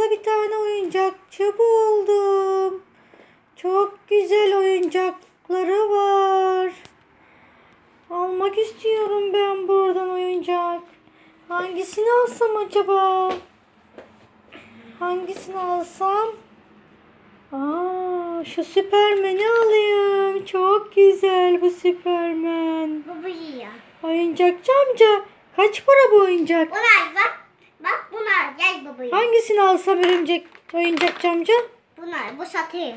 burada bir tane oyuncakçı buldum. Çok güzel oyuncakları var. Almak istiyorum ben buradan oyuncak. Hangisini alsam acaba? Hangisini alsam? Aa, şu Süpermen'i alayım. Çok güzel bu Süpermen. Bu ya. Oyuncakçı amca kaç para bu oyuncak? Bunlar bak. Bak bunlar. Gel babaya. Hangisini alsam örümcek oyuncakçı amca? Bunlar. Bu satıyor.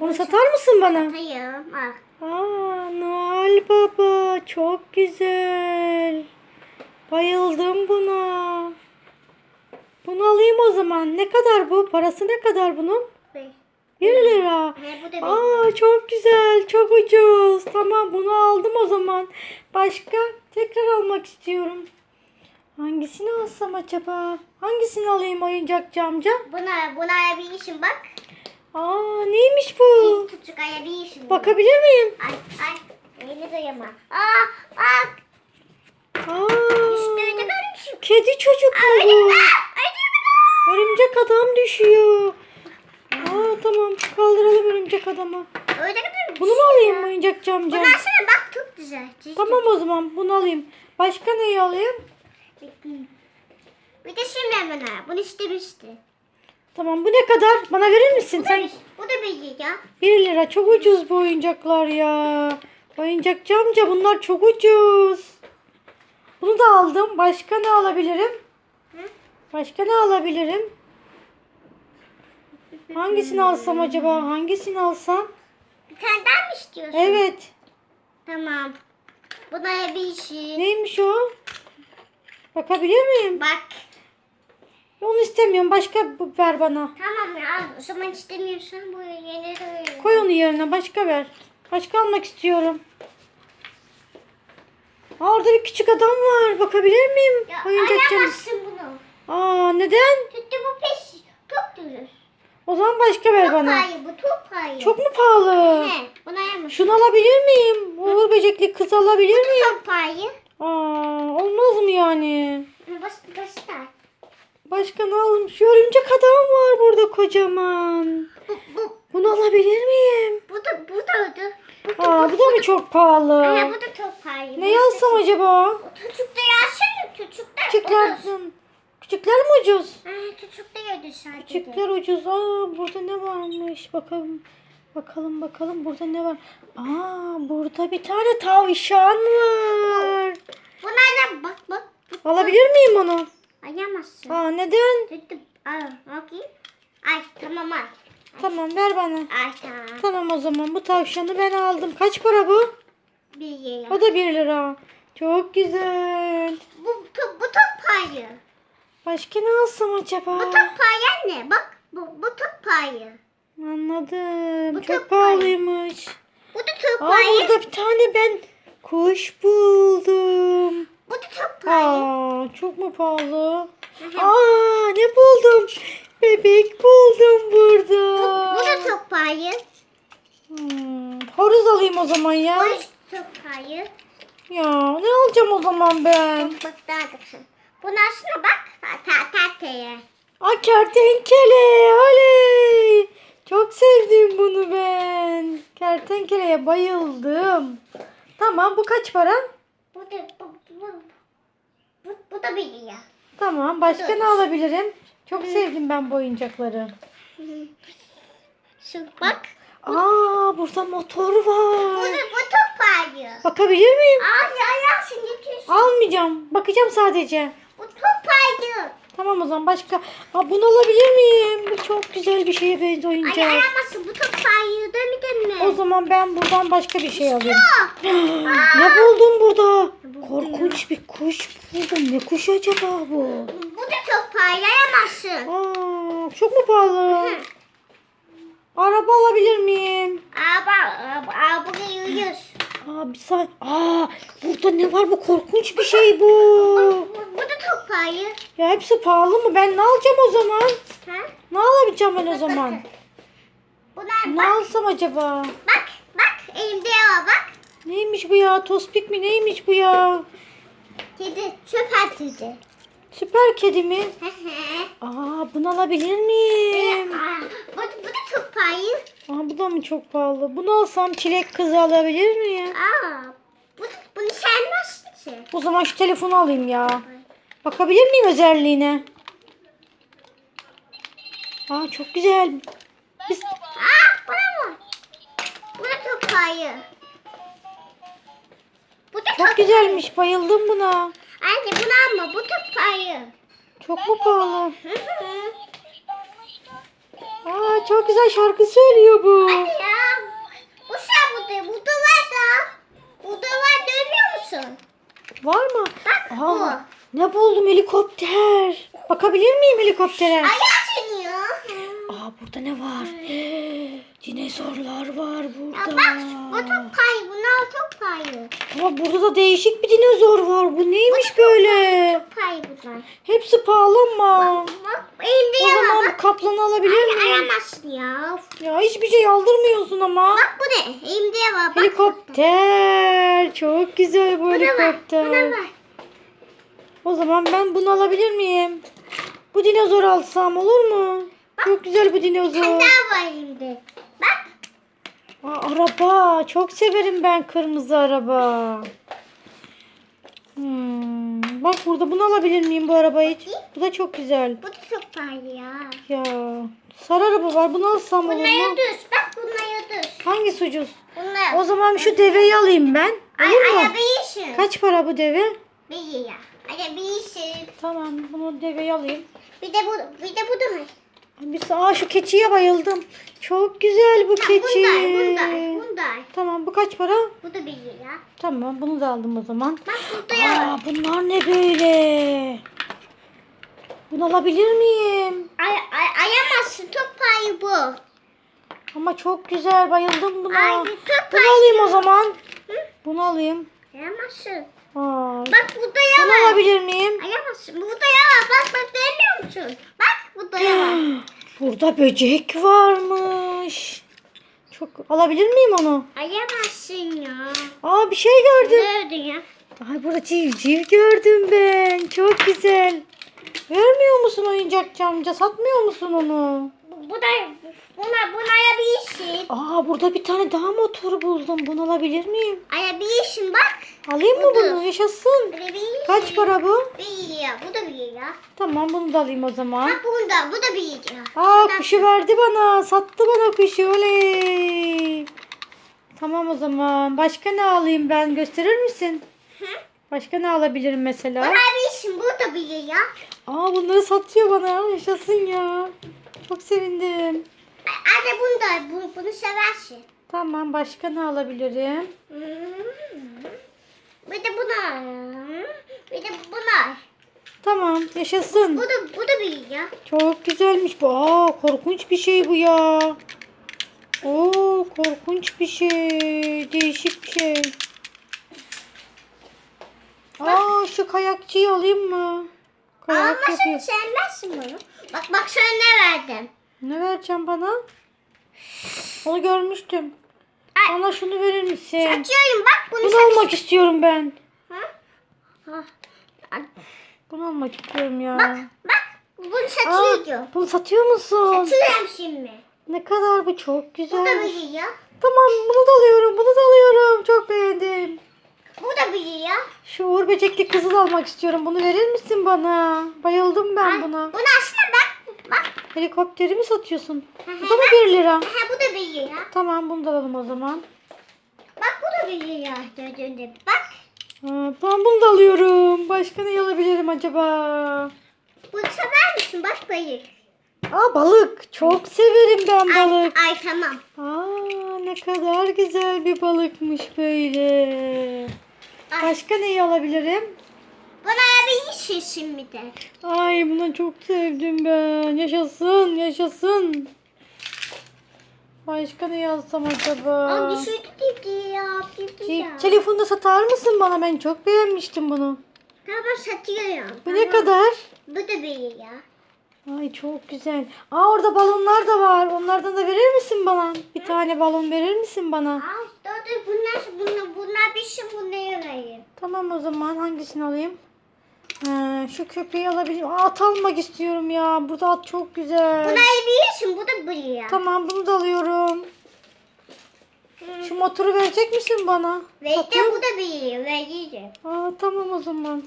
Onu satar mısın bana? Satayım. Bak. Aa, Noel Baba çok güzel. Bayıldım buna. Bunu alayım o zaman. Ne kadar bu? Parası ne kadar bunun? Beş. 1 lira. Benim. Aa çok güzel, çok ucuz. Tamam bunu aldım o zaman. Başka tekrar almak istiyorum. Hangisini alsam acaba? Hangisini alayım oyuncakçı amca? Bunlar bir işim bak. Aa neymiş bu? Siz küçük aya bir işim. Bakabilir miyim? Ay ay. Beni duyama. Aa bak. Aa, öyle görmüşüm. kedi çocuk bu? Örümcek adam düşüyor. Aa tamam kaldıralım örümcek adamı. Öyle görmüşüm. Bunu mu alayım oyuncakçı amca? Bunlar sana bak çok güzel. Çiz- Tamam o zaman bunu alayım. Başka neyi alayım? Bir de şimdi bana. Bunu istemişti. Tamam bu ne kadar? Bana verir misin Bu da sen? bir, bu da bir ya. 1 lira çok ucuz bu oyuncaklar ya. Oyuncakçı amca bunlar çok ucuz. Bunu da aldım. Başka ne alabilirim? Hı? Başka ne alabilirim? Hangisini alsam acaba? Hangisini alsam? Bir tane daha mı istiyorsun? Evet. Tamam. Buna bir şey. Neymiş o? Bakabilir miyim? Bak. Onu istemiyorum. Başka bu- ver bana. Tamam ya. O zaman istemiyorsan bu yeni de Koy onu yerine. Başka ver. Başka almak istiyorum. Aa, orada bir küçük adam var. Bakabilir miyim? Ya Oyuncakçı. alamazsın bunu. Aa neden? Tuttu bu pes. Çok düz. O zaman başka ver Çok bana. pahalı bu çok pahalı. Çok mu pahalı? He. Buna yemez. Şunu alabilir miyim? Uğur böcekli kız alabilir miyim? Çok pahalı. Aa, olmaz mı yani? Bas da. Başka ne alalım? Şu örümcek adam var burada kocaman. Bu, bu, Bunu alabilir miyim? bu da, bu da, bu da. Aa, bu da mı çok pahalı? He, bu da çok pahalı. Ne alsam acaba? Çocuklar alsana çocuklar. Küçükler, ucuz. küçükler mi ucuz? Çocuklar ödü sadece. Küçükler ucuz. Aa, burada ne varmış? Bakalım. Bakalım bakalım burada ne var? Aa, burada bir tane tavşan var. Bunlardan bak bak. bak. Alabilir miyim onu? Ayamazsın. Aa, neden? Tuttum. Al bakayım. Ay tamam al. Tamam ver bana. Ay tamam. Tamam o zaman bu tavşanı ben aldım. Kaç para bu? Bir yere. O da 1 lira. Çok güzel. Bu, bu, bu top payı. Başka ne alsam acaba? Bu top payı ne? Bak bu, bu top payı. Anladım. Bu Çok çok pahalı. pahalıymış. Bu da top Aa, payı. burada bir tane ben kuş buldum. Bu da top payı. Aa, çok mu pahalı? hı. Aa, ne buldum? Bebek buldum burada. Bu da top payı. Hmm, horoz alayım o zaman ya. Bu da top payı. Ya ne alacağım o zaman ben? Bak bak daha. Bunun aslına bak. Ta ta teye. Aa kertenkele. Oley. Çok sevdim bunu ben. Kertenkeleye bayıldım. Tamam bu kaç para? Bu da bu, bu, bu, bu da bir ya. Tamam başka ne alabilirim? Çok sevdim ben bu oyuncakları. Şu bak. Aa burada motor Bu var. da bu top payı. Bakabilir miyim? Al ya ya şimdi. Almayacağım. Bakacağım sadece. Bu top payı. Tamam o zaman başka. Aa, bunu alabilir miyim? Bu çok güzel bir şeye benziyor Ay oyuncak. aramasın bu top payı demedin mi? O zaman ben buradan başka bir şey alayım. Ne buldum burada? Korkunç bir kuş buldum. Ne kuş acaba bu? Bu da top payı aramazsın. Aa, çok mu pahalı? Araba alabilir miyim? Aa, aa bugün yürüyoruz. Aa bir saniye. Aa burada ne var bu korkunç bir şey bu. Top payı. Ya hepsi pahalı mı? Ben ne alacağım o zaman? Ha? Ne alabileceğim ben o zaman? Bunlar Ne bak alsam acaba? bak bak elimde var bak. Neymiş bu ya? Tospik mi? Neymiş bu ya? Kedi çöp atıcı. Süper kedi mi? Aa bu bunu alabilir miyim? Aa, bu, bu da çok pahalı. Aa, bu da mı çok pahalı? Bunu alsam çilek kızı alabilir miyim? Aa, bu, bunu sevmezsin ki. O zaman şu telefonu alayım ya. Bakabilir miyim özelliğine? Aa çok güzel. Biz... Aa, bana mı? Bu da çok pahalı. Bu da Çok güzelmiş. Bayıldım buna. Anne bunu alma. Bu çok pahalı. Çok mu pahalı? Hı hı. Aa çok güzel şarkı söylüyor bu. Anne ya. Bu sen bu da. Bu da var da. Bu da var görmüyor musun? Var mı? Bak Aa, ne buldum helikopter. Bakabilir miyim helikoptere? Ayağı sönüyor. Aa burada ne var? Dinozorlar var Ya burada. bak bu çok pahalı. Bunlar pahalı. Ama burada da değişik bir dinozor var. Bu neymiş böyle? Çok pahalı bunlar. Hepsi pahalı ama. Bak O elimde ya zaman bak. kaplanı alabilir miyim? Ayamazsın ya. Ya hiçbir şey aldırmıyorsun ama. Bak bu ne? Elimde var. Bak. Helikopter. Çok güzel bu Bu ne var? Bu helikopter. ne var? O zaman ben bunu alabilir miyim? Bu dinozor alsam olur mu? Çok güzel bu dinozor. daha var elimde. Bak. Aa, araba. Çok severim ben kırmızı araba. Hmm. Bak burada bunu alabilir miyim bu arabayı? Bu da çok güzel. Bu da çok pahalı ya. Ya sarı araba var. Bunu alsam olur mu? düz. Bak bunlar düz. Hangisi ucuz? Bunlar. O zaman şu deveyi alayım ben. Ay, Olur mu? ay, işin. Kaç para bu deve? Bir ya. Ay, bir işin. Tamam bunu deveyi alayım. Bir de bu, bir de bu da mı? Bir aa şu keçiye bayıldım. Çok güzel bu keçi. Bunlar, bunlar, bunlar. Tamam bu kaç para? Bu da bir ya. Tamam bunu da aldım o zaman. Bak burada ya. Aa bunlar ne böyle? Bunu alabilir miyim? Ay, ay, ayamazsın. Çok pahalı bu. Ama çok güzel bayıldım buna. Ay, Bunu alayım o zaman. Hı? Bunu alayım. Ayamazsın. Aa, Bak burada ya bunu var. alabilir miyim? Ayamazsın. Burada ya var. Bak bak görmüyor musun? Bak burada ya var. Burada böcek varmış. Çok alabilir miyim onu? Ayamazsın ya. Aa bir şey gördüm. Nerede ya? Ay burada civciv gördüm ben. Çok güzel. Vermiyor musun oyuncakçı amca? Satmıyor musun onu? Bu, da buna buna ya bir işin. Aa burada bir tane daha motor buldum. Bunu alabilir miyim? Aya bir işin bak. Alayım mı Budur. bunu? Yaşasın. Bir. Kaç para bu? Bir ya. Bu da bir ya. Tamam bunu da alayım o zaman. Bak bunda. Bu da bir ya. Aa kuşu verdi bana. Sattı bana kuşu. Oley. Tamam o zaman. Başka ne alayım ben? Gösterir misin? Hı? Başka ne alabilirim mesela? Buna bir işin. Bu da bir ya. Aa bunları satıyor bana. Yaşasın ya. Çok sevindim. Anne bunda. Bu, bunu seversin. Tamam başka ne alabilirim? Hmm. Bir de buna. Bir de buna. Tamam yaşasın. Bu da bu da bir ya. Çok güzelmiş bu. Aa korkunç bir şey bu ya. Oo korkunç bir şey. Değişik bir şey. Aa şu kayakçıyı alayım mı? Ama Kayak sen yapıyor. sevmezsin bunu. Bak bak sana ne verdim. Ne vereceğim bana? Onu görmüştüm. Ay. Bana şunu verir misin? Satıyorum bak bunu Bunu sat- almak istiyorum ben. Ha? Ha. Bak Bunu almak istiyorum ya. bak. Bunu Aa, satıyorum. bunu satıyor musun? Satıyorum şimdi. Ne kadar bu çok Bu da güzel. ya. Tamam bunu da alıyorum. Bunu da alıyorum. Çok beğendim. Bu da bir ya. Şu uğur böcekli kızı da almak istiyorum. Bunu verir misin bana? Bayıldım ben Ay, buna. Bunu aslında bak. Bak. Helikopteri mi satıyorsun? Hı hı. Bu da mı 1 lira? Ha bu da bir ya. Tamam bunu da alalım o zaman. Bak bu da bir ya. Gördüğünde. Bak. Ha, tamam bunu da alıyorum. Başka ne alabilirim acaba? Bunu sever misin? Bak bayır. Aa balık. Çok severim ben Ay, balık. ay tamam. Aa ne kadar güzel bir balıkmış böyle. Başka neyi alabilirim? Bana bir iş şimdi de. Ay bunu çok sevdim ben. Yaşasın, yaşasın. Başka ne yazsam acaba? Aa düşürdü dedi ya. Dedi Şey, ya. telefonda satar mısın bana? Ben çok beğenmiştim bunu. Tamam satıyorum. Bu ne kadar? Bu da bir ya. Ay çok güzel. Aa orada balonlar da var. Onlardan da verir misin bana? Bir tane balon verir misin bana? Dur dur bunlar bunlar bunlar bir şey bunları vereyim. Tamam o zaman hangisini alayım? He, şu köpeği alabilirim. Aa, at almak istiyorum ya. Burada at çok güzel. Bunu alabiliyorsun. Bu da buraya. Tamam bunu da alıyorum. Şu motoru verecek misin bana? Ve de Satıyor bu da bir vereceğim. Aa, tamam o zaman.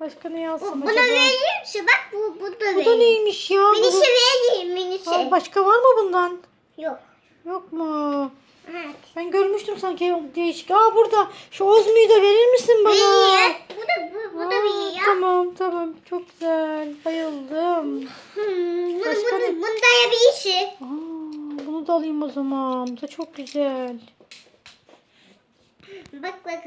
Başka ne yazsam Buna acaba? vereyim misin? Bak bu, bu da Bu da vereyim. neymiş ya? Minişi Bu- vereyim minişi. Aa, başka var mı bundan? Yok. Yok mu? Evet. Ben görmüştüm sanki değişik. Aa burada. Şu Ozmi'yi de verir misin bana? Vereyim. Bu da bu, bu da Aa, ya. Tamam tamam. Çok güzel. Bayıldım. Hmm, bunu, Başka bunu, ne? bunu da bir işi. Aa, bunu da alayım o zaman. Bu da çok güzel. Bak bakalım.